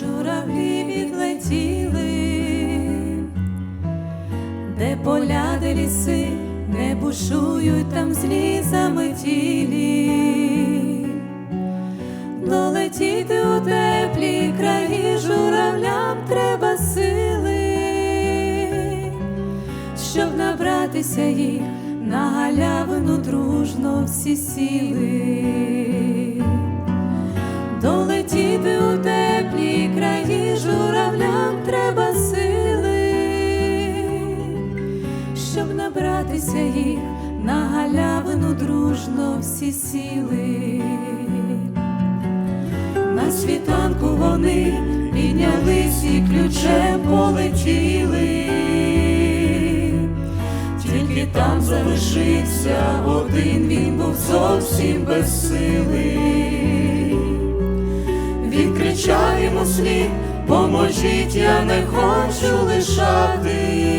журавлі відлетіли, де поля, де ліси не бушують там злі заметілі, долетіти у теплі краї журавлям треба сили, щоб набратися їх на галявину дружно всі сіли. Набратися їх на галявину дружно всі сіли. На світанку вони піднялись і ключем полетіли, тільки там залишився один, він був зовсім без сили. Він кричав йому слід, поможіть, я не хочу лишатись,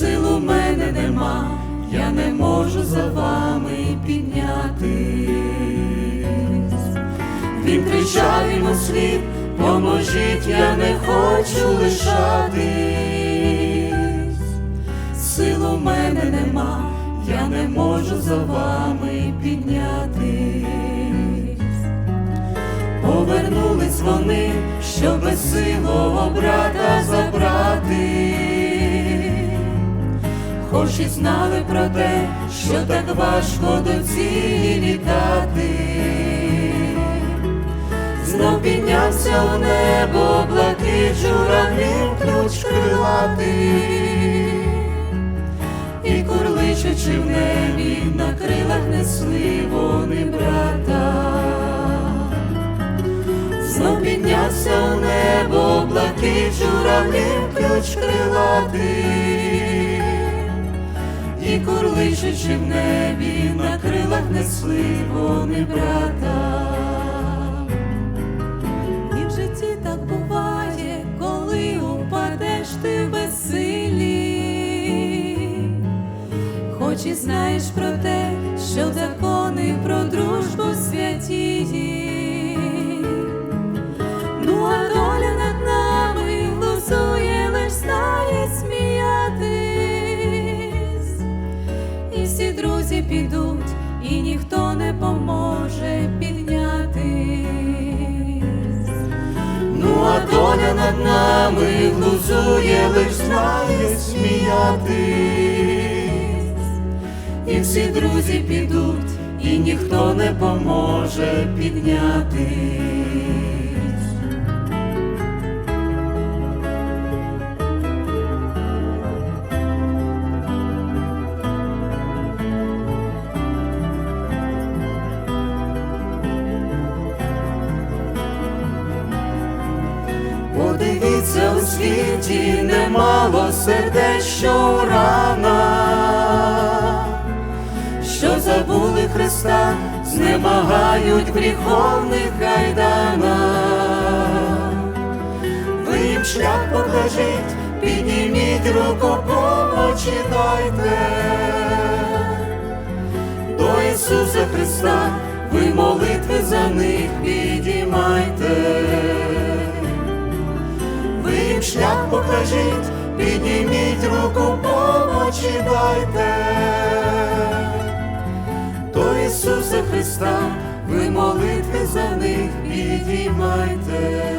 сил у мене нема, я не можу за вами піднятись. Він кричав йому слід, поможіть, я не хочу лишатись, сил у мене нема, я не можу за вами піднятись. Повернулись вони, щоб безсилого брата забрати, хоч знали про те, що так важко до цілі літати. Знов піднявся у небо, блакить журавлів ключ крилатий, і курличачи в небі, на крилах несли вони брата. Знов піднявся у небо, блакить журавлів ключ крилатий, і курличачи в небі, на крилах несли вони брата. І в житті так буває, коли упадеш ти в безсилі, хоч і знаєш про те, що закони про дружбу святі. Друзі підуть, і ніхто не поможе піднятись. Ну а доля над нами глузує, лиш знає сміятись, і всі друзі підуть, і ніхто не поможе піднятись. Світі немало сердець, що рана, що забули Христа, знемагають гріховних кайданах. Ви їм шлях покажіть, підніміть руку, помочі дайте. До Ісуса Христа, ви молитви за них підіймайте. Їм шлях покажіть, підніміть руку, помочі дайте. До Ісуса Христа, ви молитви за них підіймайте.